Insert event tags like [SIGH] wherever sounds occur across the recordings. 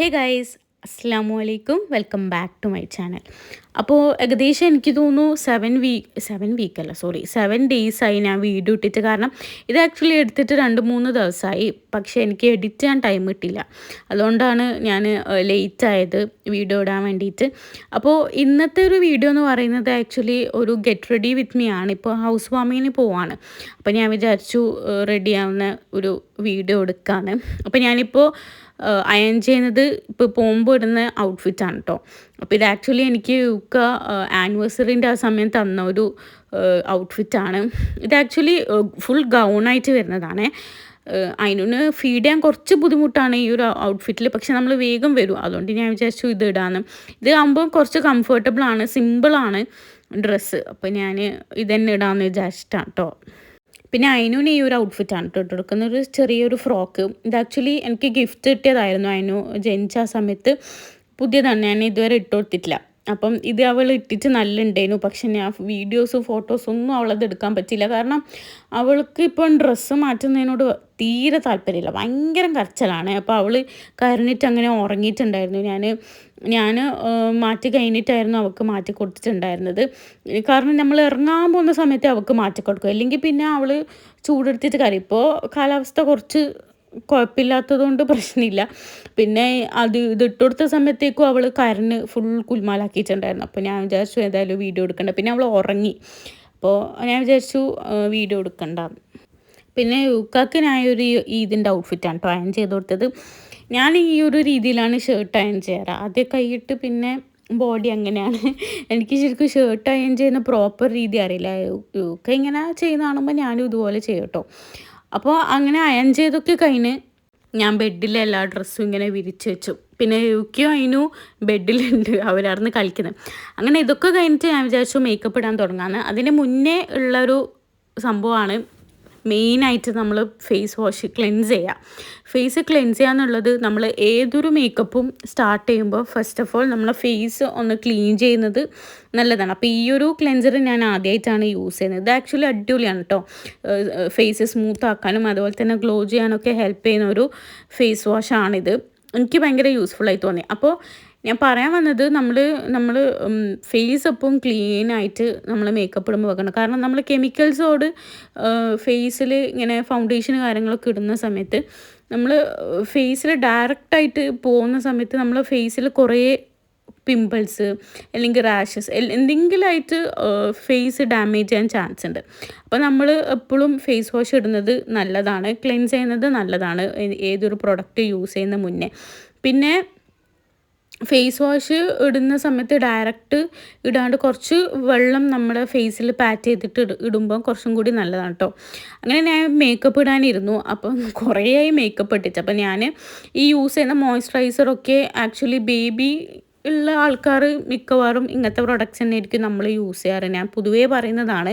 ഹേ guys അസ്സാമു അലൈക്കും welcome back to my channel അപ്പോൾ ഏകദേശം എനിക്ക് തോന്നുന്നു സെവൻ വീക്ക് സെവൻ അല്ല സോറി സെവൻ ഡേയ്സായി ഞാൻ വീഡിയോ ഇട്ടിട്ട്. കാരണം ഇത് ആക്ച്വലി എടുത്തിട്ട് രണ്ട് മൂന്ന് ദിവസമായി. പക്ഷേ എനിക്ക് എഡിറ്റ് ചെയ്യാൻ ടൈം കിട്ടില്ല അതുകൊണ്ടാണ് ഞാൻ ലേറ്റ് ആയത് വീഡിയോ ഇടാൻ വേണ്ടിയിട്ട്. അപ്പോൾ ഇന്നത്തെ ഒരു വീഡിയോ എന്ന് പറയുന്നത് ആക്ച്വലി ഒരു ഗെറ്റ് റെഡി വിത്ത് മീ ആണ്. ഇപ്പോൾ ഹൗസ് വാമിങ്ങിന് പോവാണ്. അപ്പോൾ ഞാൻ വിചാരിച്ചു റെഡിയാവുന്ന ഒരു വീഡിയോ എടുക്കാന്ന്. അപ്പോൾ ഞാനിപ്പോൾ അയൺ ചെയ്യുന്നത് ഇപ്പോൾ പോകുമ്പോൾ ഇടുന്ന ഔട്ട്ഫിറ്റാണ് കേട്ടോ അപ്പോൾ ഇത് ആക്ച്വലി എനിക്ക് യുക്ക ആനിവേഴ്സറിന്റെ ആ സമയം തന്ന ഒരു ഔട്ട്ഫിറ്റാണ് ഇത് ആക്ച്വലി ഫുൾ ഗൗണായിട്ട് വരുന്നതാണ്. അതിനൊന്ന് ഫീഡ് ചെയ്യാൻ കുറച്ച് ബുദ്ധിമുട്ടാണ് ഈ ഒരു ഔട്ട്ഫിറ്റിൽ പക്ഷെ നമ്മൾ വേഗം വരും. അതുകൊണ്ട് ഞാൻ വിചാരിച്ചു ഇത് ഇടാന്ന്. ഇത് ആകുമ്പോൾ കുറച്ച് കംഫർട്ടബിളാണ് സിമ്പിളാണ് ഡ്രസ്സ് അപ്പോൾ ഞാൻ ഇതന്നെ ഇടാമെന്ന് വിചാരിച്ചിട്ടാണ് കേട്ടോ പിന്നെ അയനുവിന് ഈ ഒരു ഔട്ട്ഫിറ്റാണ് കേട്ടോ എടുക്കുന്ന ഒരു ചെറിയൊരു ഫ്രോക്ക് ഇത് ആക്ച്വലി എനിക്ക് ഗിഫ്റ്റ് കിട്ടിയതായിരുന്നു അയനു ജനിച്ച ആ സമയത്ത്. പുതിയതാണ്. ഞാൻ ഇതുവരെ ഇട്ട് കൊടുത്തിട്ടില്ല അപ്പം ഇത് അവൾ ഇട്ടിട്ട് നല്ല ഉണ്ടായിരുന്നു പക്ഷെ ഞാൻ വീഡിയോസും ഫോട്ടോസും ഒന്നും അവളത് എടുക്കാൻ പറ്റില്ല കാരണം അവൾക്ക് ഇപ്പം ഡ്രസ്സ് മാറ്റുന്നതിനോട് തീരെ താല്പര്യമില്ല. ഭയങ്കര കരച്ചലാണ്. അപ്പോൾ അവൾ കരഞ്ഞിട്ട് അങ്ങനെ ഉറങ്ങിയിട്ടുണ്ടായിരുന്നു. ഞാൻ ഞാൻ മാറ്റി കഴിഞ്ഞിട്ടായിരുന്നു അവൾക്ക് മാറ്റി കൊടുത്തിട്ടുണ്ടായിരുന്നത്. കാരണം നമ്മൾ ഇറങ്ങാൻ പോകുന്ന സമയത്ത് അവൾക്ക് മാറ്റി കൊടുക്കും. അല്ലെങ്കിൽ പിന്നെ അവൾ ചൂടെടുത്തിട്ട് കരയും. ഇപ്പോൾ കാലാവസ്ഥ കുറച്ച് കുഴപ്പമില്ലാത്തതുകൊണ്ട് പ്രശ്നമില്ല. പിന്നെ അത് ഇത് ഇട്ട് കൊടുത്ത സമയത്തേക്കും അവൾ കരഞ്ഞ് ഫുൾ കുൽമാലാക്കിയിട്ടുണ്ടായിരുന്നു. അപ്പോൾ ഞാൻ വിചാരിച്ചു ഏതായാലും വീഡിയോ എടുക്കണ്ട. പിന്നെ അവൾ ഉറങ്ങി. അപ്പോൾ ഞാൻ വിചാരിച്ചു വീഡിയോ എടുക്കണ്ട. പിന്നെ യുക്കാക്ക് ഞാൻ ഒരു ഈദിന്റെ ഔട്ട്ഫിറ്റാണ് കേട്ടോ അയൺ ചെയ്ത് കൊടുത്തത്. ഞാൻ ഈ ഒരു രീതിയിലാണ് ഷർട്ട് അയൺ ചെയ്യാറ്. ആദ്യം കൈയിട്ട് പിന്നെ ബോഡി അങ്ങനെയാണ്. എനിക്ക് ശരിക്കും ഷർട്ട് അയൺ ചെയ്യുന്ന പ്രോപ്പർ രീതി അറിയില്ല. യുക്ക ഇങ്ങനെ ചെയ്യുന്ന ഞാനും ഇതുപോലെ ചെയ്യട്ടോ അപ്പോൾ അങ്ങനെ അയൺ ചെയ്തൊക്കെ കഴിഞ്ഞ് ഞാൻ ബെഡിലെ എല്ലാ ഡ്രസ്സും ഇങ്ങനെ വിരിച്ച് വെച്ചു. പിന്നെ യുക്കിയോ അതിനു ബെഡിലുണ്ട് അവരവിടുന്ന് കളിക്കുന്നത് അങ്ങനെ ഇതൊക്കെ കഴിഞ്ഞിട്ട് ഞാൻ വിചാരിച്ചു മേക്കപ്പ് ഇടാൻ തുടങ്ങാമെന്ന് അതിന് മുന്നേ ഉള്ളൊരു സംഭവമാണ് മെയിനായിട്ട് നമ്മൾ ഫേസ് വാഷ് ക്ലെൻസ് ചെയ്യുക. ഫേസ് ക്ലെൻസ് ചെയ്യുക എന്നുള്ളത് നമ്മൾ ഏതൊരു മേക്കപ്പും സ്റ്റാർട്ട് ചെയ്യുമ്പോൾ ഫസ്റ്റ് ഓഫ് ഓൾ നമ്മളെ ഫേസ് ഒന്ന് ക്ലീൻ ചെയ്യുന്നത് നല്ലതാണ്. അപ്പോൾ ഈ ഒരു ക്ലെൻസർ ഞാൻ ആദ്യമായിട്ടാണ് യൂസ് ചെയ്യുന്നത്. ഇത് ആക്ച്വലി അടിപൊളിയാണ് കേട്ടോ. ഫേസ് സ്മൂത്ത് ആക്കാനും അതുപോലെ തന്നെ ഗ്ലോ ചെയ്യാനൊക്കെ ഹെൽപ്പ് ചെയ്യുന്ന ഒരു ഫേസ് വാഷാണിത് എനിക്ക് ഭയങ്കര ആയി തോന്നി. അപ്പോൾ ഞാൻ പറയാൻ വന്നത് നമ്മൾ നമ്മൾ ഫേസ് എപ്പം ക്ലീൻ ആയിട്ട് നമ്മൾ മേക്കപ്പ് ഇടുമ്പോൾ വെക്കണം. കാരണം നമ്മൾ കെമിക്കൽസോട് ഫേസിൽ ഇങ്ങനെ ഫൗണ്ടേഷൻ കാര്യങ്ങളൊക്കെ ഇടുന്ന സമയത്ത് നമ്മൾ ഫേസിൽ ഡയറക്റ്റായിട്ട് പോകുന്ന സമയത്ത് നമ്മൾ ഫേസിൽ കുറേ പിമ്പിൾസ് അല്ലെങ്കിൽ റാഷസ് എന്തെങ്കിലുമായിട്ട് ഫേസ് ഡാമേജ് ചെയ്യാൻ ചാൻസ് ഉണ്ട്. അപ്പോൾ നമ്മൾ എപ്പോഴും ഫേസ് വാഷ് ഇടുന്നത് നല്ലതാണ്. ക്ലെൻസ് ചെയ്യുന്നത് നല്ലതാണ്. ഏതൊരു പ്രൊഡക്റ്റ് യൂസ് ചെയ്യുന്ന മുന്നേ. പിന്നെ ഫേസ് വാഷ് ഇടുന്ന സമയത്ത് ഡയറക്റ്റ് ഇടാണ്ട് കുറച്ച് വെള്ളം നമ്മുടെ ഫേസിൽ പാറ്റ് ചെയ്തിട്ട് ഇടുമ്പോൾ കുറച്ചും കൂടി നല്ലതാണ് കേട്ടോ അങ്ങനെ ഞാൻ മേക്കപ്പ് ഇടാനിരുന്നു. അപ്പം കുറേയായി മേക്കപ്പ് ഇട്ടിച്ച് അപ്പം ഞാൻ ഈ യൂസ് ചെയ്യുന്ന മോയ്സ്ചറൈസറൊക്കെ ആക്ച്വലി ബേബി ഉള്ള ആൾക്കാർ മിക്കവാറും ഇങ്ങനത്തെ പ്രൊഡക്ട്സ് തന്നെ ആയിരിക്കും നമ്മൾ യൂസ് ചെയ്യാറ്. ഞാൻ പൊതുവേ പറയുന്നതാണ്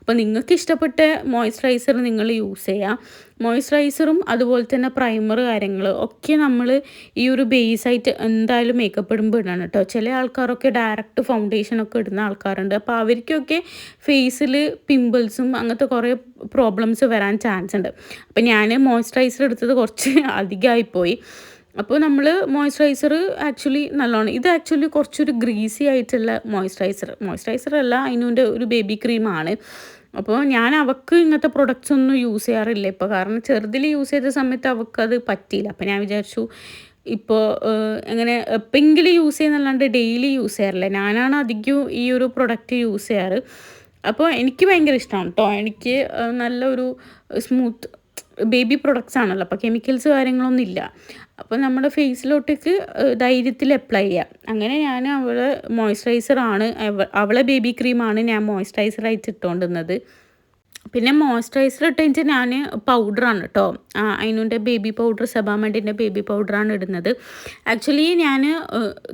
അപ്പോൾ നിങ്ങൾക്ക് ഇഷ്ടപ്പെട്ട മോയ്സ്ചറൈസർ നിങ്ങൾ യൂസ് ചെയ്യാം. മോയ്സ്ചറൈസറും അതുപോലെ തന്നെ പ്രൈമർ കാര്യങ്ങൾ ഒക്കെ നമ്മൾ ഈ ഒരു ബേസായിട്ട് എന്തായാലും മേക്കപ്പ് ഇടുമ്പോൾ ഇടണം കേട്ടോ ചില ആൾക്കാരൊക്കെ ഡയറക്റ്റ് ഫൗണ്ടേഷനൊക്കെ ഇടുന്ന ആൾക്കാരുണ്ട്. അപ്പോൾ അവർക്കൊക്കെ ഫേസിൽ പിമ്പിൾസും അങ്ങനത്തെ കുറേ പ്രോബ്ലംസ് വരാൻ ചാൻസ് ഉണ്ട്. അപ്പോൾ ഞാൻ മോയ്സ്ചറൈസർ എടുത്തത് കുറച്ച് [LAUGHS] അധികമായിപ്പോയി അപ്പോൾ നമ്മൾ മോയ്സ്ചറൈസർ ആക്ച്വലി നല്ലോണം ഇത് ആക്ച്വലി കുറച്ചൊരു ഗ്രീസി ആയിട്ടുള്ള മോയ്സ്ചറൈസർ മോയ്സ്ചറൈസർ അല്ല അതിനൊന്റെ ഒരു ബേബി ക്രീമാണ് അപ്പോൾ ഞാൻ അവൾക്ക് ഇങ്ങനത്തെ പ്രൊഡക്ട്സ് ഒന്നും യൂസ് ചെയ്യാറില്ല. ഇപ്പോൾ കാരണം ചെറുതിൽ യൂസ് ചെയ്ത സമയത്ത് അവൾക്കത് പറ്റിയില്ല. അപ്പോൾ ഞാൻ വിചാരിച്ചു ഇപ്പോൾ എങ്ങനെ എപ്പെങ്കിലും യൂസ് ചെയ്യുന്നല്ലാണ്ട് ഡെയിലി യൂസ് ചെയ്യാറില്ല. ഞാനാണ് അധികവും ഈ ഒരു പ്രൊഡക്റ്റ് യൂസ് ചെയ്യാറ്. അപ്പോൾ എനിക്ക് ഭയങ്കര ഇഷ്ടമാണ് കേട്ടോ എനിക്ക് നല്ലൊരു സ്മൂത്ത് ബേബി പ്രൊഡക്ട്സ് ആണല്ലോ. അപ്പോൾ കെമിക്കൽസ് കാര്യങ്ങളൊന്നും ഇല്ല. അപ്പോൾ നമ്മുടെ ഫേസിലോട്ടേക്ക് ധൈര്യത്തിൽ അപ്ലൈ ചെയ്യാം. അങ്ങനെ ഞാൻ അവളെ മോയ്സ്ചറൈസറാണ് അവളെ ബേബി ക്രീമാണ് ഞാൻ മോയ്സ്ചറൈസറായിട്ട് ഇട്ടുകൊണ്ടിരുന്നത് പിന്നെ മോയ്സ്ചറൈസർ ഇട്ട് കഴിഞ്ഞാൽ ഞാൻ പൗഡറാണ് കേട്ടോ അതിനുന്റെ ബേബി പൗഡർ സെബാമെന്റിന്റെ ബേബി പൗഡറാണ് ഇടുന്നത്. ആക്ച്വലി ഞാൻ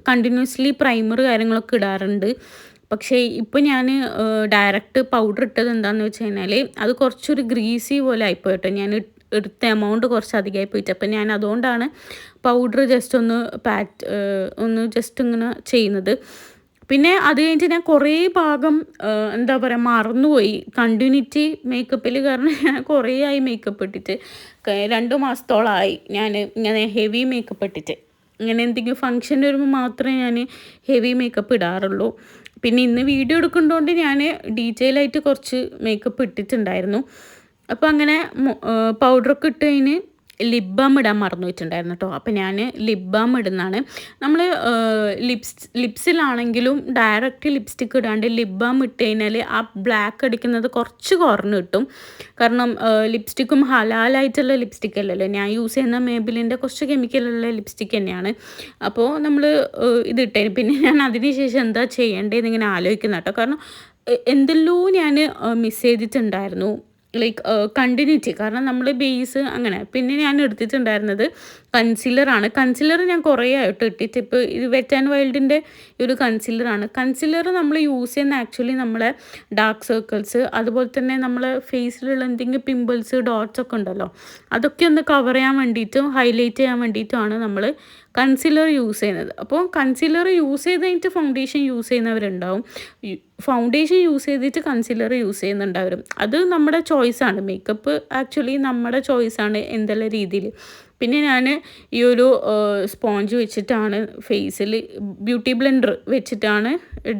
കണ്ടിന്യൂസ്ലി പ്രൈമർ കാര്യങ്ങളൊക്കെ ഇടാറുണ്ട്. പക്ഷേ ഇപ്പോൾ ഞാൻ ഡയറക്റ്റ് പൗഡർ ഇട്ടത് എന്താണെന്ന് വെച്ച് കഴിഞ്ഞാൽ അത് കുറച്ചൊരു ഗ്രീസി പോലെ ആയിപ്പോയിട്ടോ. ഞാൻ എടുത്ത എമൗണ്ട് കുറച്ച് അധികമായി പോയിട്ട്. അപ്പം ഞാൻ അതുകൊണ്ടാണ് പൗഡർ ജസ്റ്റ് ഒന്ന് പാറ്റ് ഒന്ന് ജസ്റ്റ് ഇങ്ങനെ ചെയ്യുന്നത്. പിന്നെ അത് കഴിഞ്ഞിട്ട് ഞാൻ കുറേ ഭാഗം എന്താ പറയുക മറന്നുപോയി. കണ്ടിന്യൂറ്റി മേക്കപ്പിൽ കാരണം ഞാൻ കുറേ ആയി മേക്കപ്പ് ഇട്ടിട്ട്. രണ്ട് മാസത്തോളമായി ഞാൻ ഇങ്ങനെ ഹെവി മേക്കപ്പ് ഇട്ടിട്ട്. ഇങ്ങനെ എന്തെങ്കിലും ഫങ്ഷൻ വരുമ്പോൾ മാത്രമേ ഞാൻ ഹെവി മേക്കപ്പ് ഇടാറുള്ളൂ. പിന്നെ ഇന്ന് വീഡിയോ എടുക്കുന്നതുകൊണ്ട് ഞാൻ ഡീറ്റെയിൽ ആയിട്ട് കുറച്ച് മേക്കപ്പ് ഇട്ടിട്ടുണ്ടായിരുന്നു. അപ്പോൾ അങ്ങനെ പൗഡറൊക്കെ ഇട്ട് കഴിഞ്ഞ് ലിപ് ബാം ഇടാൻ മറന്നു വെച്ചിട്ടുണ്ടായിരുന്നു കേട്ടോ അപ്പോൾ ഞാൻ ലിപ് ബാം ഇടുന്നതാണ്. നമ്മൾ ലിപ്സ് ലിപ്സിലാണെങ്കിലും ഡയറക്റ്റ് ലിപ്സ്റ്റിക്ക് ഇടാണ്ട് ലിപ് ബാം ഇട്ട് കഴിഞ്ഞാൽ ആ ബ്ലാക്ക് അടിക്കുന്നത് കുറച്ച് കുറഞ്ഞ് കിട്ടും. കാരണം ലിപ്സ്റ്റിക്കും ഹലാലായിട്ടുള്ള ലിപ്സ്റ്റിക് അല്ലല്ലോ. ഞാൻ യൂസ് ചെയ്യുന്ന മേബിലിന്റെ കുറച്ച് കെമിക്കലുള്ള ലിപ്സ്റ്റിക് തന്നെയാണ്. അപ്പോൾ നമ്മൾ ഇത് ഇട്ടേ പിന്നെ ഞാൻ അതിനുശേഷം എന്താ ചെയ്യേണ്ടതെന്ന് ഇങ്ങനെ ആലോചിക്കുന്ന കേട്ടോ കാരണം എന്തെല്ലോ ഞാൻ മിസ് ചെയ്തിട്ടുണ്ടായിരുന്നു. ലൈക്ക് കണ്ടിന്യൂറ്റി കാരണം നമ്മൾ ബേസ് അങ്ങനെ. പിന്നെ ഞാൻ എടുത്തിട്ടുണ്ടായിരുന്നത് കൺസീലറാണ് കൺസീലർ ഞാൻ കുറേ ആയിട്ട് ഇട്ടിട്ട് ഇപ്പോൾ ഇത് വെറ്റ് ആൻഡ് വൈൽഡിന്റെ ഒരു കൺസീലറാണ് കൺസീലർ നമ്മൾ യൂസ് ചെയ്യുന്ന ആക്ച്വലി നമ്മളെ ഡാർക്ക് സർക്കിൾസ് അതുപോലെ തന്നെ നമ്മളെ ഫേസിലുള്ള എന്തെങ്കിലും പിമ്പിൾസ് ഡോട്ട്സ് ഒക്കെ ഉണ്ടല്ലോ. അതൊക്കെ ഒന്ന് കവർ ചെയ്യാൻ വേണ്ടിയിട്ടും ഹൈലൈറ്റ് ചെയ്യാൻ വേണ്ടിയിട്ടുമാണ് നമ്മൾ കൺസീലർ യൂസ് ചെയ്യുന്നത്. അപ്പോൾ കൺസീലർ യൂസ് ചെയ്ത് കഴിഞ്ഞിട്ട് ഫൗണ്ടേഷൻ യൂസ് ചെയ്യുന്നവരുണ്ടാവും ഫൗണ്ടേഷൻ യൂസ് ചെയ്തിട്ട് കൺസീലർ യൂസ് ചെയ്യുന്നുണ്ടാവും അത് നമ്മുടെ ചോയ്സാണ് മേക്കപ്പ് ആക്ച്വലി നമ്മുടെ ചോയ്സാണ് എന്തെല്ലാം രീതിയിൽ പിന്നെ ഞാൻ ഈ ഒരു സ്പോഞ്ച് വെച്ചിട്ടാണ് ഫേസിൽ ബ്യൂട്ടി ബ്ലെൻഡർ വെച്ചിട്ടാണ്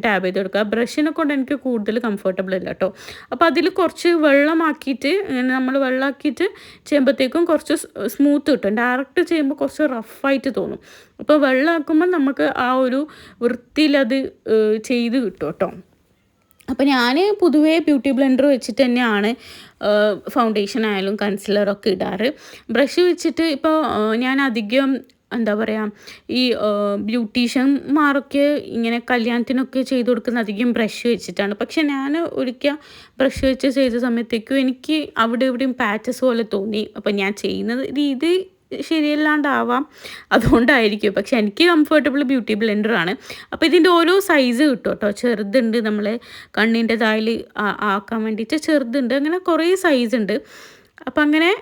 ടാബ് ചെയ്ത് കൊടുക്കുക ബ്രഷിനെ കൊണ്ട് എനിക്ക് കൂടുതൽ കംഫർട്ടബിൾ അല്ല കേട്ടോ അപ്പോൾ അതിൽ കുറച്ച് വെള്ളമാക്കിയിട്ട് ഇങ്ങനെ നമ്മൾ വെള്ളമാക്കിയിട്ട് ചെയ്യുമ്പോഴത്തേക്കും കുറച്ച് സ്മൂത്ത് കിട്ടും. ഡയറക്റ്റ് ചെയ്യുമ്പോൾ കുറച്ച് റഫായിട്ട് തോന്നും. അപ്പോൾ വെള്ളമാക്കുമ്പോൾ നമുക്ക് ആ ഒരു വൃത്തിയിലത് ചെയ്ത് കിട്ടും കേട്ടോ അപ്പോൾ ഞാൻ പൊതുവേ ബ്യൂട്ടി ബ്ലെൻഡർ വെച്ചിട്ട് തന്നെയാണ് ഫൗണ്ടേഷൻ ആയാലും കൺസിലറൊക്കെ ഇടാറ്. ബ്രഷ് വെച്ചിട്ട് ഇപ്പോൾ ഞാൻ അധികം എന്താ പറയുക ഈ ബ്യൂട്ടീഷ്യന്മാരൊക്കെ ഇങ്ങനെ കല്യാണത്തിനൊക്കെ ചെയ്തു കൊടുക്കുന്ന അധികം ബ്രഷ് വെച്ചിട്ടാണ്. പക്ഷെ ഞാൻ ഒരിക്കൽ ബ്രഷ് വെച്ച് ചെയ്ത സമയത്തേക്കും എനിക്ക് അവിടെ ഇവിടെയും പാച്ചസ് പോലെ തോന്നി. അപ്പോൾ ഞാൻ ചെയ്യുന്ന രീതി ശരിയല്ലാണ്ടാവാം. അതുകൊണ്ടായിരിക്കും. പക്ഷെ എനിക്ക് കംഫർട്ടബിൾ ബ്യൂട്ടി ബ്ലെൻഡറാണ് അപ്പോൾ ഇതിന്റെ ഓരോ സൈസ് കിട്ടും കേട്ടോ ചെറുതുണ്ട് നമ്മൾ കണ്ണിന്റെ തായിൽ ആക്കാൻ വേണ്ടിയിട്ട് ചെറുതുണ്ട്. അങ്ങനെ കുറേ സൈസ് ഉണ്ട്. അപ്പം അങ്ങനെ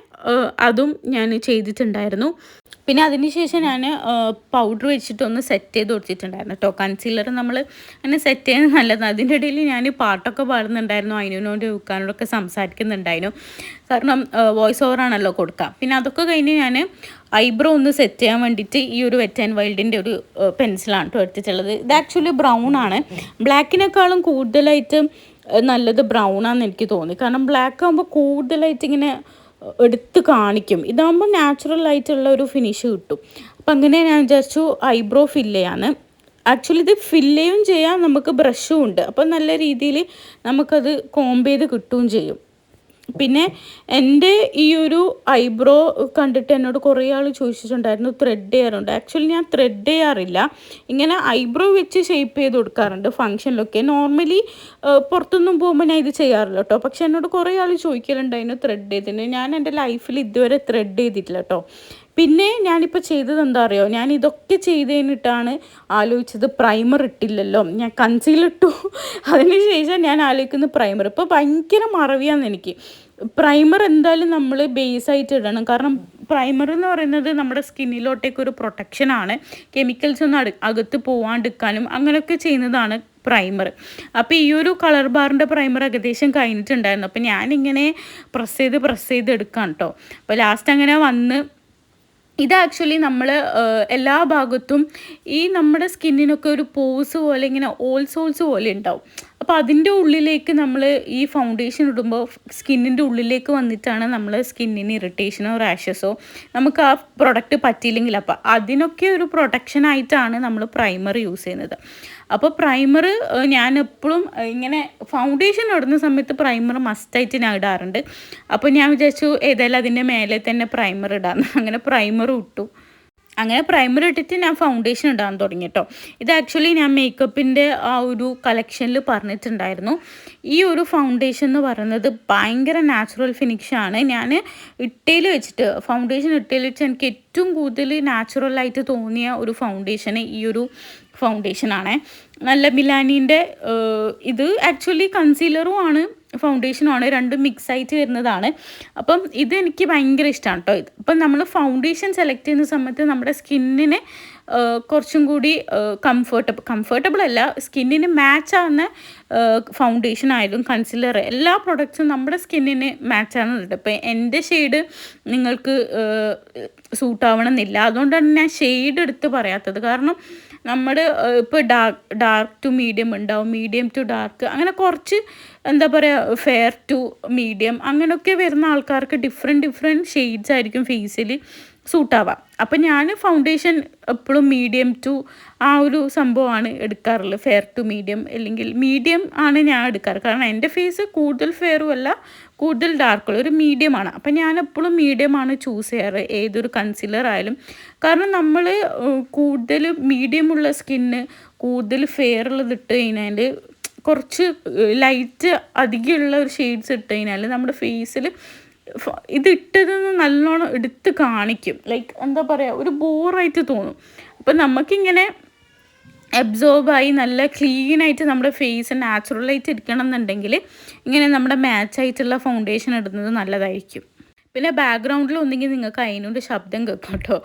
അതും ഞാൻ ചെയ്തിട്ടുണ്ടായിരുന്നു. പിന്നെ അതിനുശേഷം ഞാൻ പൗഡർ വെച്ചിട്ടൊന്ന് സെറ്റ് ചെയ്ത് കൊടുത്തിട്ടുണ്ടായിരുന്നു കേട്ടോ കൺസീലർ നമ്മൾ അങ്ങനെ സെറ്റ് ചെയ്യുന്നത് നല്ലതാണ് അതിന്റെ ഇടയിൽ ഞാൻ പാട്ടൊക്കെ പാടുന്നുണ്ടായിരുന്നു. അതിനോട് വിൽക്കാനോടൊക്കെ സംസാരിക്കുന്നുണ്ടായിരുന്നു. കാരണം വോയിസ് ഓവർ ആണല്ലോ കൊടുക്കുക പിന്നെ അതൊക്കെ കഴിഞ്ഞ് ഞാൻ ഐബ്രോ ഒന്ന് സെറ്റ് ചെയ്യാൻ വേണ്ടിയിട്ട് ഈ ഒരു വെറ്റ് ആൻഡ് വൈൽഡിന്റെ ഒരു പെൻസിലാണ് കേട്ടോ എടുത്തിട്ടുള്ളത്. ഇത് ആക്ച്വലി ബ്രൗൺ ആണ്. ബ്ലാക്കിനേക്കാളും കൂടുതലായിട്ട് നല്ലത് ബ്രൗൺ ആണെന്ന് എനിക്ക് തോന്നി. കാരണം ബ്ലാക്ക് ആകുമ്പോൾ കൂടുതലായിട്ട് ഇങ്ങനെ എടുത്ത് കാണിക്കും. ഇതാകുമ്പോൾ നാച്ചുറൽ ആയിട്ടുള്ള ഒരു ഫിനിഷ് കിട്ടും. അപ്പം അങ്ങനെ ഞാൻ വിചാരിച്ചു ഐബ്രോ ഫില്ല് ചെയ്യാന്ന് ആക്ച്വലി ഇത് ഫില്ല് ചെയ്യുകയും ചെയ്യാം നമുക്ക് ബ്രഷും ഉണ്ട്. അപ്പം നല്ല രീതിയിൽ നമുക്കത് കോംബ് ചെയ്ത് കിട്ടുകയും ചെയ്യും. പിന്നെ എന്റെ ഈ ഒരു ഐബ്രോ കണ്ടിട്ട് എന്നോട് കുറേ ആൾ ചോദിച്ചിട്ടുണ്ടായിരുന്നു ത്രെഡ് ചെയ്യാറുണ്ട്. ആക്ച്വലി ഞാൻ ത്രെഡ് ചെയ്യാറില്ല. ഇങ്ങനെ ഐബ്രോ വെച്ച് ഷേപ്പ് ചെയ്ത് കൊടുക്കാറുണ്ട് ഫംഗ്ഷനിലൊക്കെ നോർമലി പുറത്തൊന്നും പോകുമ്പോൾ ഞാൻ ഇത് ചെയ്യാറില്ല കേട്ടോ പക്ഷെ എന്നോട് കുറേ ആൾ ചോദിക്കലുണ്ടായിരുന്നു ത്രെഡ് ചെയ്തതിന് ഞാൻ എന്റെ ലൈഫിൽ ഇതുവരെ ത്രെഡ് ചെയ്തിട്ടില്ല കേട്ടോ പിന്നെ ഞാനിപ്പോൾ ചെയ്തത് എന്താ അറിയോ? ഞാൻ ഇതൊക്കെ ചെയ്ത് കഴിഞ്ഞിട്ടാണ് ആലോചിച്ചത് പ്രൈമർ ഇട്ടില്ലല്ലോ. ഞാൻ കൺസീൽ ഇട്ടു. അതിന് ശേഷം ഞാൻ ആലോചിക്കുന്നത് പ്രൈമർ ഇപ്പോൾ ഭയങ്കര മറവിയാന്ന് എനിക്ക്. പ്രൈമർ എന്തായാലും നമ്മൾ ബേസ് ആയിട്ട് ഇടണം. കാരണം പ്രൈമർ എന്ന് പറയുന്നത് നമ്മുടെ സ്കിന്നിലോട്ടേക്ക് ഒരു പ്രൊട്ടക്ഷനാണ് കെമിക്കൽസ് ഒന്നും അടു അകത്ത് പോവാണ്ടിരിക്കാനും അങ്ങനെയൊക്കെ ചെയ്യുന്നതാണ് പ്രൈമർ അപ്പോൾ ഈ ഒരു കളർ ബാറിന്റെ പ്രൈമർ ഏകദേശം കഴിഞ്ഞിട്ടുണ്ടായിരുന്നു. അപ്പോൾ ഞാനിങ്ങനെ പ്രസ് ചെയ്ത് പ്രസ് ചെയ്ത് എടുക്കാം കേട്ടോ അപ്പോൾ ലാസ്റ്റ് അങ്ങനെ വന്ന് ഇത് ആക്ച്വലി നമ്മൾ എല്ലാ ഭാഗത്തും ഈ നമ്മുടെ സ്കിന്നിനൊക്കെ ഒരു പോസ് പോലെ ഇങ്ങനെ ഓൾസ് ഓൾസ് പോലെ ഉണ്ടാവും അപ്പോൾ അതിന്റെ ഉള്ളിലേക്ക് നമ്മൾ ഈ ഫൗണ്ടേഷൻ ഇടുമ്പോൾ സ്കിന്നിന്റെ ഉള്ളിലേക്ക് വന്നിട്ടാണ് നമ്മൾ സ്കിന്നിന് ഇറിറ്റേഷനോ റാഷസോ നമുക്ക് ആ പ്രൊഡക്റ്റ് പറ്റിയില്ലെങ്കിൽ അപ്പോൾ അതിനൊക്കെ ഒരു പ്രൊട്ടക്ഷൻ ആയിട്ടാണ് നമ്മൾ പ്രൈമർ യൂസ് ചെയ്യുന്നത്. അപ്പോൾ പ്രൈമർ ഞാൻ എപ്പോഴും ഇങ്ങനെ ഫൗണ്ടേഷൻ ഇടുന്ന സമയത്ത് പ്രൈമർ മസ്റ്റായിട്ട് ഞാൻ ഇടാറുണ്ട്. അപ്പോൾ ഞാൻ വിചാരിച്ചു ഏതായാലും അതിന്റെ മേലെ തന്നെ പ്രൈമർ ഇടാമെന്ന് അങ്ങനെ പ്രൈമർ ഇട്ടു. അങ്ങനെ പ്രൈമർ ഇട്ടിട്ട് ഞാൻ ഫൗണ്ടേഷൻ ഇടാൻ തുടങ്ങി കേട്ടോ ഇത് ആക്ച്വലി ഞാൻ മേക്കപ്പിന്റെ ആ ഒരു കളക്ഷനിൽ പറഞ്ഞിട്ടുണ്ടായിരുന്നു. ഈ ഒരു ഫൗണ്ടേഷൻ എന്ന് പറയുന്നത് ഭയങ്കര നാച്ചുറൽ ഫിനിഷാണ് ഞാൻ ഇട്ടയിൽ വെച്ചിട്ട് ഫൗണ്ടേഷൻ ഇട്ടയിൽ വെച്ച് എനിക്ക് ഏറ്റവും കൂടുതൽ നാച്ചുറലായിട്ട് തോന്നിയ ഒരു ഫൗണ്ടേഷൻ ഈ ഒരു ഫൗണ്ടേഷനാണ് നല്ല മിലാനീന്റെ ഇത് ആക്ച്വലി കൺസീലറും ആണ്. ഫൗണ്ടേഷനും ആണ് രണ്ടും മിക്സ് ആയിട്ട് വരുന്നതാണ്. അപ്പം ഇത് എനിക്ക് ഭയങ്കര ഇഷ്ടമാണ് കേട്ടോ അപ്പം നമ്മൾ ഫൗണ്ടേഷൻ സെലക്ട് ചെയ്യുന്ന സമയത്ത് നമ്മുടെ സ്കിന്നിനെ കുറച്ചും കൂടി കംഫർട്ടബിൾ കംഫർട്ടബിൾ അല്ല സ്കിന്നിന് മാച്ച് ആവുന്ന ഫൗണ്ടേഷൻ ആയാലും കൺസിലർ എല്ലാ പ്രൊഡക്ട്സും നമ്മുടെ സ്കിന്നിന് മാച്ച് ആവുന്നുണ്ട്. ഇപ്പോൾ എന്റെ ഷെയ്ഡ് നിങ്ങൾക്ക് സൂട്ട് ആവണമെന്നില്ല. അതുകൊണ്ടാണ് ഞാൻ ഷെയ്ഡ് എടുത്ത് പറയാത്തത്. കാരണം നമ്മുടെ ഇപ്പോൾ ഡാർക്ക് ഡാർക്ക് ടു മീഡിയം ഉണ്ടാവും. മീഡിയം ടു ഡാർക്ക് അങ്ങനെ കുറച്ച് എന്താ പറയുക ഫെയർ ടു മീഡിയം അങ്ങനെയൊക്കെ വരുന്ന ആൾക്കാർക്ക് ഡിഫറെന്റ് ഡിഫറെന്റ് ഷെയ്ഡ്സ് ആയിരിക്കും ഫേസിൽ സൂട്ടാവാം അപ്പം ഞാൻ ഫൗണ്ടേഷൻ എപ്പോഴും മീഡിയം ടു ആ ഒരു സംഭവമാണ് എടുക്കാറുള്ളത് ഫെയർ ടു മീഡിയം അല്ലെങ്കിൽ മീഡിയം ആണ് ഞാൻ എടുക്കാറ്. കാരണം എന്റെ ഫേസ് കൂടുതൽ ഫെയറും അല്ല കൂടുതൽ ഡാർക്കുള്ള ഒരു മീഡിയമാണ് അപ്പം ഞാൻ എപ്പോഴും മീഡിയമാണ് ചൂസ് ചെയ്യാറ് ഏതൊരു കൺസീലർ ആയാലും. കാരണം നമ്മൾ കൂടുതൽ മീഡിയമുള്ള സ്കിന്ന് കൂടുതൽ ഫെയർ ഉള്ളത് ഇട്ട് കഴിഞ്ഞാൽ കുറച്ച് ലൈറ്റ് അധികമുള്ള ഒരു ഷെയ്ഡ്സ് ഇട്ട് കഴിഞ്ഞാൽ നമ്മുടെ ഫേസിൽ ഇത് ഇട്ടതെന്ന് നല്ലോണം എടുത്ത് കാണിക്കും. ലൈക്ക് എന്താ പറയുക ഒരു ബോറായിട്ട് തോന്നും. അപ്പം നമുക്കിങ്ങനെ അബ്സോർബായി നല്ല ക്ലീനായിട്ട് നമ്മുടെ ഫേസ് നാച്ചുറലായിട്ട് ഇരിക്കണം എന്നുണ്ടെങ്കിൽ ഇങ്ങനെ നമ്മുടെ മാച്ചായിട്ടുള്ള ഫൗണ്ടേഷൻ ഇടുന്നത് നല്ലതായിരിക്കും. പിന്നെ ബാക്ക്ഗ്രൗണ്ടിൽ ഒന്നെങ്കിൽ നിങ്ങൾക്ക് അതിനോട് ശബ്ദം കേൾക്കും കേട്ടോ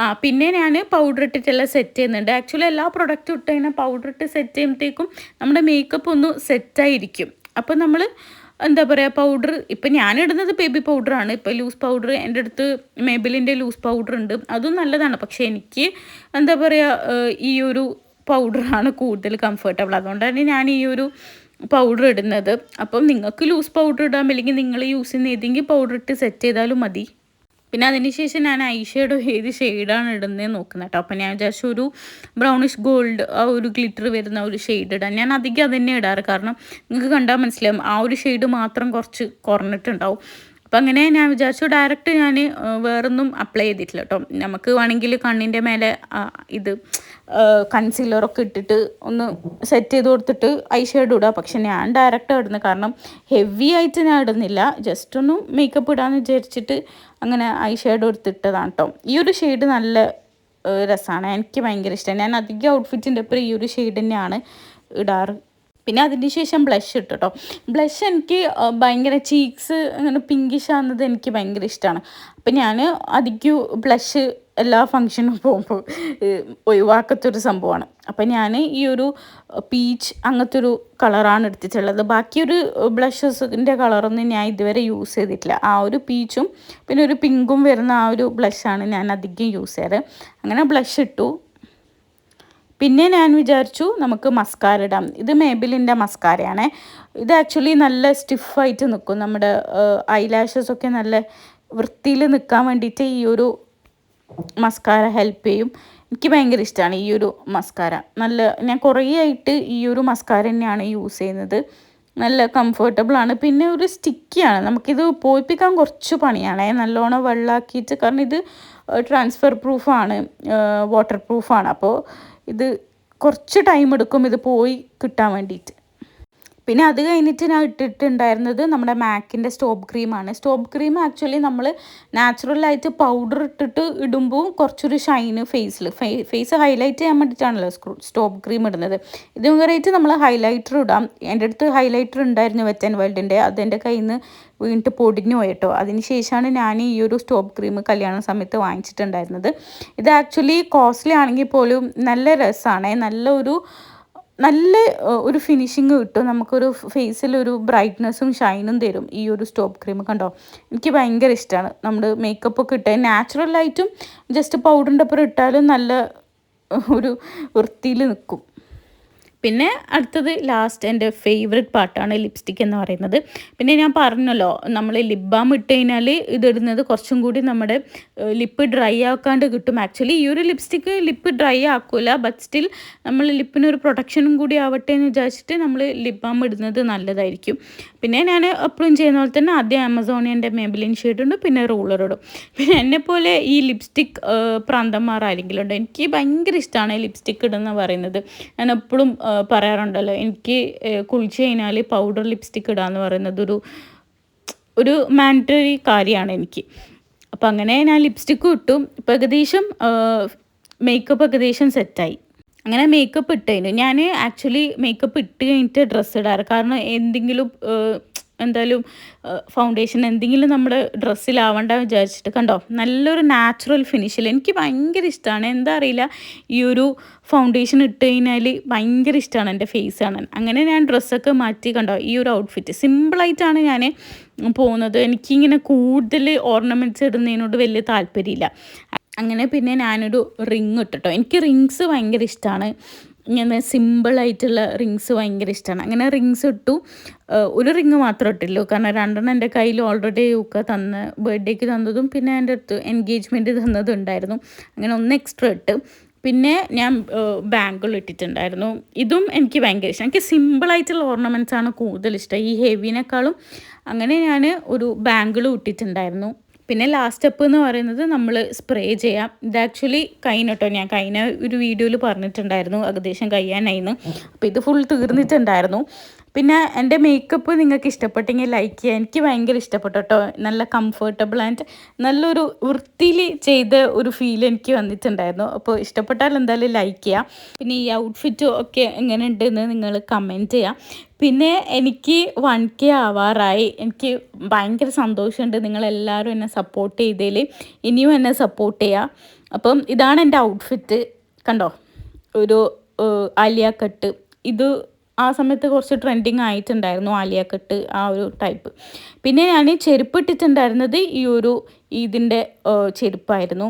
ആ പിന്നെ ഞാൻ പൗഡർ ഇട്ടിട്ടെല്ലാം സെറ്റ് ചെയ്യുന്നുണ്ട്. ആക്ച്വലി എല്ലാ പ്രൊഡക്റ്റും ഇട്ട് കഴിഞ്ഞാൽ പൗഡർ ഇട്ട് സെറ്റ് ചെയ്യുമ്പോഴത്തേക്കും നമ്മുടെ മേക്കപ്പ് ഒന്ന് സെറ്റായിരിക്കും അപ്പോൾ നമ്മൾ എന്താ പറയുക പൗഡർ ഇപ്പം ഞാനിടുന്നത് ബേബി പൗഡറാണ് ഇപ്പം ലൂസ് പൗഡർ എന്റെ അടുത്ത് മേബിലിന്റെ ലൂസ് പൗഡർ ഉണ്ട്. അതും നല്ലതാണ്. പക്ഷേ എനിക്ക് എന്താ പറയുക ഈ ഒരു പൗഡറാണ് കൂടുതൽ കംഫർട്ടബിൾ അതുകൊണ്ടാണ് ഞാൻ ഈ ഒരു പൗഡർ ഇടുന്നത്. അപ്പം നിങ്ങൾക്ക് ലൂസ് പൗഡർ ഇടാം. അല്ലെങ്കിൽ നിങ്ങൾ യൂസ് ചെയ്യുന്ന ഏതെങ്കിലും പൗഡർ ഇട്ട് സെറ്റ് ചെയ്താലും മതി. പിന്നെ അതിന് ശേഷം ഞാൻ ഐ ഷെയ്ഡോ ഏത് ഷെയ്ഡാണ് ഇടുന്നത് നോക്കുന്നത് കേട്ടോ. അപ്പം ഞാൻ വിചാരിച്ചു ഒരു ബ്രൗണിഷ് ഗോൾഡ് ആ ഒരു ഗ്ലിറ്റർ വരുന്ന ഒരു ഷെയ്ഡ് ഇടാൻ. ഞാൻ അധികം അത് തന്നെ ഇടാറ്. കാരണം നിങ്ങൾക്ക് കണ്ടാൽ മനസ്സിലാവും ആ ഒരു ഷെയ്ഡ് മാത്രം കുറച്ച് കുറഞ്ഞിട്ടുണ്ടാവും. അപ്പം അങ്ങനെ ഞാൻ വിചാരിച്ചു ഡയറക്റ്റ് ഞാൻ വേറൊന്നും അപ്ലൈ ചെയ്തിട്ടില്ല കേട്ടോ. നമുക്ക് വേണമെങ്കിൽ കണ്ണിന്റെ മേലെ ഇത് കൺസീലറൊക്കെ ഇട്ടിട്ട് ഒന്ന് സെറ്റ് ചെയ്ത് കൊടുത്തിട്ട് ഐ ഷെയ്ഡ് ഇടുക. പക്ഷെ ഞാൻ ഡയറക്റ്റ് ഇടുന്നു കാരണം ഹെവി ആയിട്ട് ഞാൻ ഇടുന്നില്ല. ജസ്റ്റ് ഒന്ന് മേക്കപ്പ് ഇടാന്ന് വിചാരിച്ചിട്ട് അങ്ങനെ ഐ ഷെയ്ഡ് എടുത്തിട്ടതാണ് കേട്ടോ ഈ ഒരു ഷെയ്ഡ് നല്ല രസമാണ് എനിക്ക് ഭയങ്കര ഇഷ്ടമാണ് ഞാൻ അധികം ഔട്ട്ഫിറ്റിന്റെ ഒപ്പം ഈ ഒരു ഷെയ്ഡ് തന്നെയാണ് ഇടാറ്. പിന്നെ അതിന് ശേഷം ബ്ലഷ് ഇട്ടു കേട്ടോ ബ്ലഷ് എനിക്ക് ഭയങ്കര ചീക്സ് അങ്ങനെ പിങ്കിഷ് ആകുന്നത് എനിക്ക് ഭയങ്കര ഇഷ്ടമാണ് അപ്പം ഞാൻ അധികം ബ്ലഷ് എല്ലാ ഫങ്ഷനും പോകുമ്പോൾ ഒഴിവാക്കത്തൊരു സംഭവമാണ്. അപ്പം ഞാൻ ഈ ഒരു പീച്ച് അങ്ങനത്തെ ഒരു കളറാണ് എടുത്തിട്ടുള്ളത്. ബാക്കിയൊരു ബ്ലഷസിന്റെ കളറൊന്നും ഞാൻ ഇതുവരെ യൂസ് ചെയ്തിട്ടില്ല. ആ ഒരു പീച്ചും പിന്നെ ഒരു പിങ്കും വരുന്ന ആ ഒരു ബ്ലഷാണ് ഞാൻ അധികം യൂസ് ചെയ്യാറ്. അങ്ങനെ ബ്ലഷ് ഇട്ടു. പിന്നെ ഞാൻ വിചാരിച്ചു നമുക്ക് മസ്കാര ഇടാം. ഇത് മേബിലിന്റെ മസ്കാരയാണ് ഇത് ആക്ച്വലി നല്ല സ്റ്റിഫായിട്ട് നിൽക്കും നമ്മുടെ ഐലാഷസ് ഒക്കെ നല്ല വൃത്തിയിൽ നിൽക്കാൻ വേണ്ടിയിട്ട് ഈ ഒരു മസ്കാര ഹെൽപ്പ് ചെയ്യും. എനിക്ക് ഭയങ്കര ഇഷ്ടമാണ് ഈ ഒരു മസ്കാര നല്ല ഞാൻ കുറേ ആയിട്ട് ഈ ഒരു മസ്കാര തന്നെയാണ് യൂസ് ചെയ്യുന്നത്. നല്ല കംഫർട്ടബിളാണ് പിന്നെ ഒരു സ്റ്റിക്കിയാണ് നമുക്കിത് പോയിപ്പിക്കാൻ കുറച്ച് പണിയാണ്. നല്ലോണം വെള്ളമാക്കിയിട്ട് കാരണം ഇത് ട്രാൻസ്ഫർ പ്രൂഫാണ് വാട്ടർ പ്രൂഫാണ് അപ്പോൾ ഇത് കുറച്ച് ടൈം എടുക്കും ഇത് പോയി കിട്ടാൻ വേണ്ടിയിട്ട്. പിന്നെ അത് കഴിഞ്ഞിട്ട് ഞാൻ ഇട്ടിട്ടുണ്ടായിരുന്നത് നമ്മുടെ മാക്കിന്റെ സ്റ്റോപ്പ് ക്രീമാണ്. സ്റ്റോപ്പ് ക്രീം ആക്ച്വലി നമ്മൾ നാച്ചുറലായിട്ട് പൗഡർ ഇട്ടിട്ട് ഇടുമ്പോൾ കുറച്ചൊരു ഷൈന് ഫേസിൽ ഫേസ് ഹൈലൈറ്റ് ചെയ്യാൻ വേണ്ടിയിട്ടാണല്ലോ സ്റ്റോപ്പ് ക്രീം ഇടുന്നത്. ഇത് കയറിയിട്ട് നമ്മൾ ഹൈലൈറ്റർ ഇടാം. എന്റെ അടുത്ത് ഹൈലൈറ്റർ ഉണ്ടായിരുന്നു ആൻഡ് വേൾഡിന്റെ. അതെന്റെ കയ്യിൽ നിന്ന് വീണിട്ട് പൊടിഞ്ഞു പോയിട്ടോ. അതിന് ശേഷമാണ് ഞാൻ ഈ ഒരു സ്റ്റോപ്പ് ക്രീം കല്യാണ സമയത്ത് വാങ്ങിച്ചിട്ടുണ്ടായിരുന്നത്. ഇത് ആക്ച്വലി കോസ്റ്റ്ലി ആണെങ്കിൽ പോലും നല്ല രസമാണ്. നല്ല ഒരു നല്ല ഒരു ഫിനിഷിങ് കിട്ടും. നമുക്കൊരു ഫേസിൽ ഒരു ബ്രൈറ്റ്നസ്സും ഷൈനും തരും. ഈ ഒരു സ്റ്റോപ്പ് ക്രീം കണ്ടോ? എനിക്ക് ഭയങ്കര ഇഷ്ടമാണ് നമ്മൾ മേക്കപ്പ് ഒക്കെ ഇട്ടാൽ നാച്ചുറലായിട്ടും ജസ്റ്റ് പൗഡറിന്റെ ഒപ്പം ഇട്ടാലും നല്ല ഒരു വൃത്തിയിൽ നിൽക്കും പിന്നെ അടുത്തത് ലാസ്റ്റ് എന്റെ ഫേവററ്റ് പാർട്ടാണ് ലിപ്സ്റ്റിക് എന്ന് പറയുന്നത്. പിന്നെ ഞാൻ പറഞ്ഞല്ലോ നമ്മൾ ലിപ് ബാം ഇട്ട് കഴിഞ്ഞാൽ ഇതിടുന്നത് കുറച്ചും കൂടി നമ്മുടെ ലിപ്പ് ഡ്രൈ ആക്കാണ്ട് കിട്ടും. ആക്ച്വലി ഈ ഒരു ലിപ്സ്റ്റിക്ക് ലിപ്പ് ഡ്രൈ ആക്കില്ല ബട്ട് സ്റ്റിൽ നമ്മൾ ലിപ്പിനൊരു പ്രൊട്ടക്ഷനും കൂടി ആവട്ടെ എന്ന് വിചാരിച്ചിട്ട് നമ്മൾ ലിപ് ബാം ഇടുന്നത് നല്ലതായിരിക്കും. പിന്നെ ഞാൻ എപ്പോഴും ചെയ്യുന്ന പോലെ തന്നെ ആദ്യം ആമസോണിയന്റെ മേബിലിൻ ഷെയ്ഡ് ഉണ്ട് പിന്നെ റൂളർ ഇടും. പിന്നെ എന്നെപ്പോലെ ഈ ലിപ്സ്റ്റിക് പ്രാന്തന്മാർ ആരെങ്കിലും ഉണ്ട്? എനിക്ക് ഭയങ്കര ഇഷ്ടമാണ് ലിപ്സ്റ്റിക് ഇടുന്ന പറയുന്നത്. ഞാൻ എപ്പോഴും പറയാറുണ്ടല്ലോ. എനിക്ക് കുളിച്ച് കഴിഞ്ഞാൽ പൗഡർ ലിപ്സ്റ്റിക് ഇടാന്ന് പറയുന്നത് ഒരു ഒരു മാൻഡറി കാര്യമാണ് എനിക്ക്. അപ്പം അങ്ങനെ ഞാൻ ലിപ്സ്റ്റിക്ക് ഇട്ടു. ഇപ്പം ഏകദേശം മേക്കപ്പ് ഏകദേശം സെറ്റായി അങ്ങനെ മേക്കപ്പ് ഇട്ടതിന് ഞാൻ ആക്ച്വലി മേക്കപ്പ് ഇട്ട് കഴിഞ്ഞിട്ട് ഡ്രസ്സ് ഇടാറ്. കാരണം എന്തെങ്കിലും എന്തായാലും ഫൗണ്ടേഷൻ എന്തെങ്കിലും നമ്മുടെ ഡ്രസ്സിലാവണ്ട വിചാരിച്ചിട്ട് കണ്ടോ? നല്ലൊരു നാച്ചുറൽ ഫിനിഷിൽ എനിക്ക് ഭയങ്കര ഇഷ്ടമാണ് എന്താ അറിയില്ല ഈ ഒരു ഫൗണ്ടേഷൻ ഇട്ട് കഴിഞ്ഞാൽ ഭയങ്കര ഇഷ്ടമാണ് എന്റെ ഫേസ് കാണാൻ. അങ്ങനെ ഞാൻ ഡ്രസ്സൊക്കെ മാറ്റി കണ്ടോ ഈ ഒരു ഔട്ട്ഫിറ്റ് സിമ്പിളായിട്ടാണ് ഞാൻ പോകുന്നത്. എനിക്കിങ്ങനെ കൂടുതൽ ഓർണമെന്റ്സ് ഇടുന്നതിനോട് വലിയ താല്പര്യമില്ല. അങ്ങനെ പിന്നെ ഞാനൊരു റിങ് ഇട്ടിട്ടോ. എനിക്ക് റിങ്സ് ഭയങ്കര ഇഷ്ടമാണ് ഇങ്ങനെ സിമ്പിളായിട്ടുള്ള റിങ്സ് ഭയങ്കര ഇഷ്ടമാണ് അങ്ങനെ റിങ്സ് ഇട്ടു. ഒരു റിങ് മാത്രം ഇട്ടില്ലോ കാരണം രണ്ടെണ്ണം എന്റെ കയ്യിൽ ഓൾറെഡി ഒക്കെ തന്ന് ബർത്ത്ഡേക്ക് തന്നതും പിന്നെ എന്റെ അടുത്ത് എൻഗേജ്മെന്റ് തന്നതും ഉണ്ടായിരുന്നു. അങ്ങനെ ഒന്ന് എക്സ്ട്രാ ഇട്ട്. പിന്നെ ഞാൻ ബാങ്കിൾ ഇട്ടിട്ടുണ്ടായിരുന്നു. ഇതും എനിക്ക് ഭയങ്കര ഇഷ്ടം എനിക്ക് സിമ്പിളായിട്ടുള്ള ഓർണമെന്റ്സ് ആണ് കൂടുതൽ ഇഷ്ടം. ഈ ഹെവിനേക്കാളും അങ്ങനെ ഞാൻ ഒരു ബാങ്കിളും ഇട്ടിട്ടുണ്ടായിരുന്നു. പിന്നെ ലാസ്റ്റ് സ്റ്റെപ്പ് എന്ന് പറയുന്നത് നമ്മൾ സ്പ്രേ ചെയ്യാം. ഇത് ആക്ച്വലി കൈനട്ടോ ഞാൻ കൈന ഒരു വീഡിയോയിൽ പറഞ്ഞിട്ടുണ്ടായിരുന്നു. ഏകദേശം കയ്യാനായിരുന്നു അപ്പോൾ ഇത് ഫുൾ തീർന്നിട്ടുണ്ടായിരുന്നു. പിന്നെ എന്റെ മേക്കപ്പ് നിങ്ങൾക്ക് ഇഷ്ടപ്പെട്ടെങ്കിൽ ലൈക്ക് ചെയ്യുക. എനിക്ക് ഭയങ്കര ഇഷ്ടപ്പെട്ടു കേട്ടോ. നല്ല കംഫർട്ടബിൾ ആൻഡ് നല്ലൊരു വൃത്തിയിൽ ചെയ്ത ഒരു ഫീൽ എനിക്ക് വന്നിട്ടുണ്ടായിരുന്നു. അപ്പോൾ ഇഷ്ടപ്പെട്ടാൽ എന്തായാലും ലൈക്ക് ചെയ്യുക. പിന്നെ ഈ ഔട്ട്ഫിറ്റ് ഒക്കെ എങ്ങനെയുണ്ടെന്ന് നിങ്ങൾ കമന്റ് ചെയ്യുക. പിന്നെ എനിക്ക് വൺ കെ ആവാറായി. എനിക്ക് ഭയങ്കര സന്തോഷമുണ്ട്. നിങ്ങളെല്ലാവരും എന്നെ സപ്പോർട്ട് ചെയ്തതിൽ ഇനിയും എന്നെ സപ്പോർട്ട് ചെയ്യുക. അപ്പം ഇതാണ് എന്റെ ഔട്ട്ഫിറ്റ് കണ്ടോ? ഒരു ആലിയ കട്ട്. ഇത് ആ സമയത്ത് കുറച്ച് ട്രെൻഡിങ് ആയിട്ടുണ്ടായിരുന്നു ആലിയ കട്ട് ആ ഒരു ടൈപ്പ് പിന്നെ ഞാൻ ചെരുപ്പ് ഇട്ടിട്ടുണ്ടായിരുന്നത് ഈ ഒരു ഇതിന്റെ ചെരുപ്പായിരുന്നു.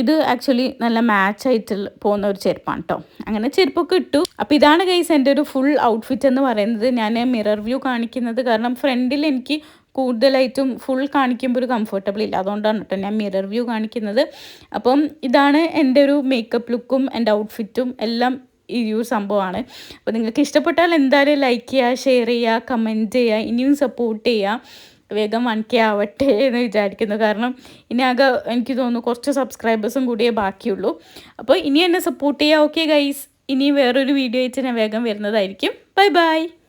ഇത് ആക്ച്വലി നല്ല മാച്ച് ആയിട്ട് പോകുന്ന ഒരു ചെരുപ്പാണ് കേട്ടോ അങ്ങനെ ചെരുപ്പൊക്കെ ഇട്ടു. അപ്പോൾ ഇതാണ് ഗൈസ് എന്റെ ഒരു ഫുൾ ഔട്ട്ഫിറ്റ് എന്ന് പറയുന്നത്. ഞാൻ മിറർ വ്യൂ കാണിക്കുന്നത് കാരണം ഫ്രണ്ടിൽ എനിക്ക് കൂടുതലായിട്ടും ഫുൾ കാണിക്കുമ്പോൾ ഒരു കംഫർട്ടബിൾ ഇല്ല. അതുകൊണ്ടാണ് കേട്ടോ ഞാൻ മിറർ വ്യൂ കാണിക്കുന്നത്. അപ്പം ഇതാണ് എന്റെ ഒരു മേക്കപ്പ് ലുക്കും എന്റെ ഔട്ട്ഫിറ്റും എല്ലാം ഈ ഒരു സംഭവമാണ്. അപ്പോൾ നിങ്ങൾക്ക് ഇഷ്ടപ്പെട്ടാൽ എന്തായാലും ലൈക്ക് ചെയ്യുക ഷെയർ ചെയ്യുക കമന്റ് ചെയ്യുക ഇനിയും സപ്പോർട്ട് ചെയ്യുക. വേഗം വൺ കെ ആവട്ടെ എന്ന് വിചാരിക്കുന്നു. കാരണം ഇനി ആകെ എനിക്ക് തോന്നുന്നു കുറച്ച് സബ്സ്ക്രൈബേഴ്സും കൂടിയേ ബാക്കിയുള്ളൂ. അപ്പോൾ ഇനി എന്നെ സപ്പോർട്ട് ചെയ്യുക. ഓക്കെ ഗൈസ് ഇനി വേറൊരു വീഡിയോ വെച്ച് ഞാൻ വേഗം വരുന്നതായിരിക്കും. Bye bye